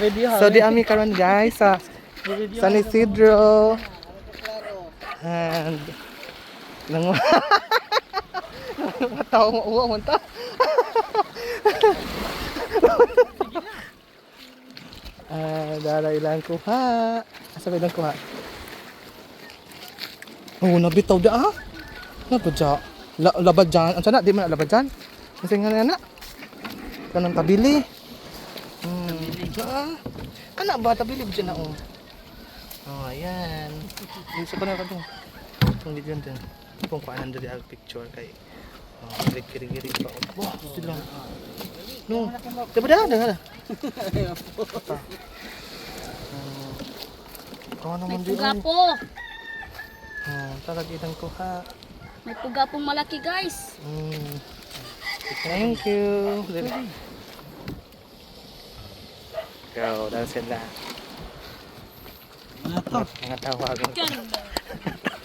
Ha. So di ami karon guys sa San Isidro and nang mataw mo uwa mo ta. Ah, dara ilang kuha. Asa ba ilang kuha? Oh, nabitaw di ah. Nabadya. La, labadyan. Ang sana, di man labadyan. Kasi nga na na. Kanang tabili. Hmm. Ah, anak ba? Tabili ba siya na oh. Oh, ayan. Isa pa na ka dun. Itong video dun. Kung paanan dali ang picture kay Oh, kiri-kiri pa. Wah, sila. No. Diba dah? Dah dah. Hmm. Kau May naman di puga ay. po. Oh, talagang kuha. May puga pong malaki guys. Mm. Thank you. Go, daw sila. Mga tawagan.